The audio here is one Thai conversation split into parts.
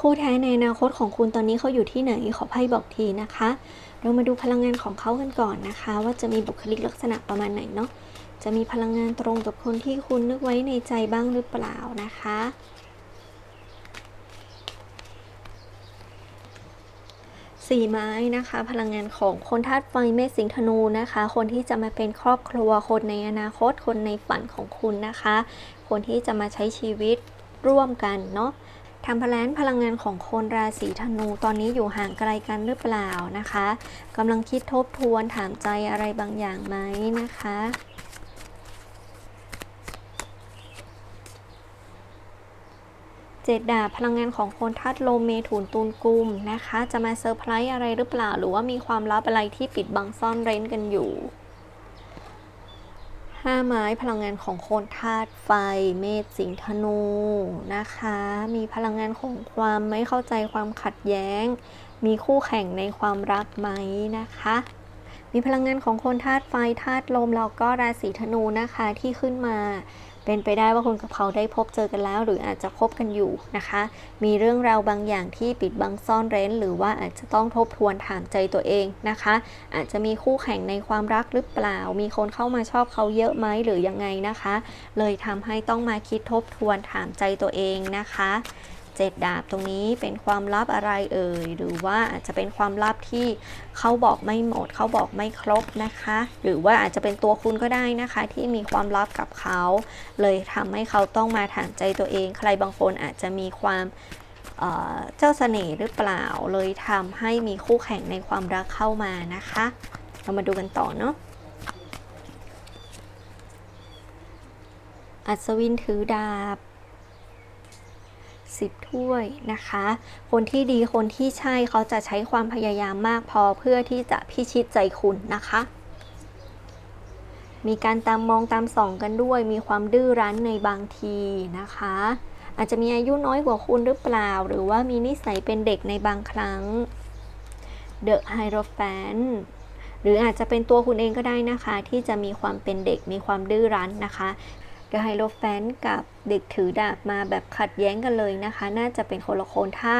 คู่แท้ในอนาคตของคุณตอนนี้เขาอยู่ที่ไหนขอไพ่บอกทีนะคะ เรามาดูพลังงานของเขากันก่อนนะคะ ว่าจะมีบุคลิกลักษณะประมาณไหนเนาะจะมีพลังงานตรงกับคนที่คุณนึกไว้ในใจบ้างหรือเปล่านะคะ สี่ไม้นะคะ พลังงานของคนธาตุไฟเมษสิงธนูนะคะ คนที่จะมาเป็นครอบครัวคนในอนาคตคนในฝันของคุณนะคะ คนที่จะมาใช้ชีวิตร่วมกันเนาะ ทำพลานพลังงานของคนราศีธนูตอนนี้อยู่ห่างไกลกันหรือเปล่านะคะกำลังคิดทบทวนถามใจอะไรบางอย่างไหมนะคะเจ็ดดาพลังงานของคนทัดลมเมถุนตูนกุมนะคะ จะมาเซอร์ไพรส์อะไรหรือเปล่า หรือว่ามีความลับอะไรที่ปิดบังซ่อนเร้นกันอยู่ ห้าไม้พลังงานของโคนธาตุไฟ เมษสิงธนูนะคะ มีพลังงานของความไม่เข้าใจความขัดแย้ง มีคู่แข่งในความรักไหมนะคะ มีพลังงานของคนธาตุไฟธาตุลม แล้วก็ราศีธนูนะคะที่ขึ้นมา เป็นไปได้ว่าคุณกับเขาได้พบเจอกันแล้ว หรืออาจจะคบกันอยู่นะคะ มีเรื่องราวบางอย่างที่ปิดบังซ่อนเร้น หรือว่าอาจจะต้องทบทวนถามใจตัวเองนะคะ อาจจะมีคู่แข่งในความรักหรือเปล่า มีคนเข้ามาชอบเขาเยอะไหมหรือยังไงนะคะ เลยทำให้ต้องมาคิดทบทวนถามใจตัวเองนะคะ เจ็ดดาบตรงนี้เป็นความลับอะไรเอ่ยหรือว่าอาจจะเป็นความลับที่เขาบอกไม่หมดเขาบอกไม่ครบนะคะ หรือว่าอาจจะเป็นตัวคุณก็ได้นะคะ ที่มีความลับกับเขา เลยทำให้เขาต้องมาถามใจตัวเอง ใครบางคนอาจจะมีความเจ้าเสน่ห์หรือเปล่า เลยทำให้มีคู่แข่งในความรักเข้ามานะคะ เรามาดูกันต่อเนาะอัศวินถือดาบ 10 ถ้วยนะคะ คนที่ดีคนที่ใช่เขาจะใช้ความพยายามมากพอเพื่อที่จะพิชิตใจคุณนะคะ มีการตามมองตามส่องกันด้วย มีความดื้อรั้นในบางทีนะคะ อาจจะมีอายุน้อยกว่าคุณหรือเปล่า หรือว่ามีนิสัยเป็นเด็กในบางครั้ง The Hierophant หรืออาจจะเป็นตัวคุณเองก็ได้นะคะ ที่จะมีความเป็นเด็กมีความดื้อรั้นนะคะ เดอะไฮโลแฟนกับเด็กถือดาบมาแบบขัดแย้งกันเลยนะคะ น่าจะเป็นคนละคนถ้า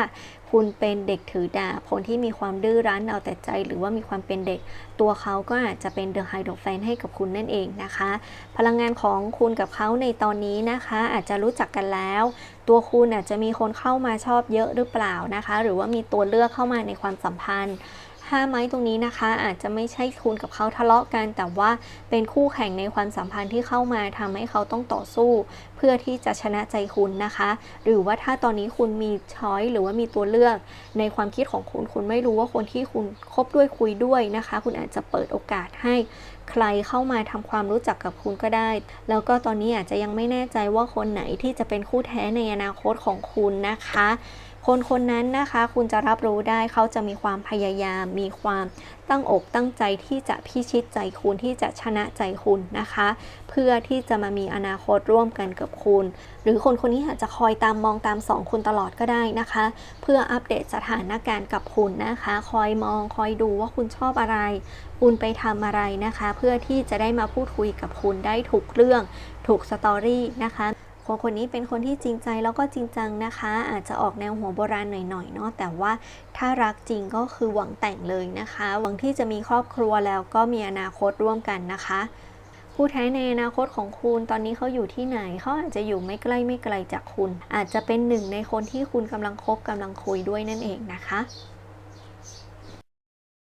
คุณเป็นเด็กถือดาบคนที่มีความดื้อรั้นเอาแต่ใจ หรือว่ามีความเป็นเด็ก ตัวเขาก็อาจจะเป็นเดอะไฮโลแฟนให้กับคุณนั่นเองนะคะ พลังงานของคุณกับเขาในตอนนี้นะคะ อาจจะรู้จักกันแล้ว ตัวคุณอาจจะมีคนเข้ามาชอบเยอะหรือเปล่านะคะ หรือว่ามีตัวเลือกเข้ามาในความสัมพันธ์ ห้าไม้ตรงนี้นะคะ อาจจะไม่ใช่คุณกับเขาทะเลาะกัน แต่ว่าเป็นคู่แข่งในความสัมพันธ์ที่เข้ามาทำให้เขาต้องต่อสู้ เพื่อที่จะชนะใจคุณนะคะ หรือว่าถ้าตอนนี้คุณมีช้อยหรือว่ามีตัวเลือก ในความคิดของคุณคุณไม่รู้ว่าคนที่คุณคบด้วยคุยด้วยนะคะ คุณอาจจะเปิดโอกาสให้ใครเข้ามาทำความรู้จักกับคุณก็ได้ แล้วก็ตอนนี้อาจจะยังไม่แน่ใจว่าคนไหนที่จะเป็นคู่แท้ในอนาคตของคุณนะคะ คนคนนั้นนะคะคุณจะรับรู้ได้เขาจะมีความพยายาม มีความตั้งอกตั้งใจที่จะพิชิตใจคุณที่จะชนะใจคุณนะคะ เพื่อที่จะมามีอนาคตร่วมกันกับคุณ หรือคนคนนี้อาจจะคอยตามมองตามสองคุณตลอดก็ได้นะคะ เพื่ออัปเดตสถานการณ์กับคุณนะคะ คอยมองคอยดูว่าคุณชอบอะไร คุณไปทำอะไรนะคะ เพื่อที่จะได้มาพูดคุยกับคุณได้ถูกเรื่องถูกสตอรี่นะคะ คนคนนี้เป็นคนที่จริงใจแล้วก็จริงจังนะคะ อาจจะออกแนวหัวโบราณหน่อยๆเนาะแต่ว่าถ้ารักจริงก็คือหวังแต่งเลยนะคะ หวังที่จะมีครอบครัวแล้วก็มีอนาคตร่วมกันนะคะผู้แท้ในอนาคตของคุณตอนนี้เขาอยู่ที่ไหนเขาอาจจะอยู่ไม่ใกล้ไม่ไกลจากคุณ อาจจะเป็นหนึ่งในคนที่คุณกำลังคบกำลังคุยด้วยนั่นเองนะคะ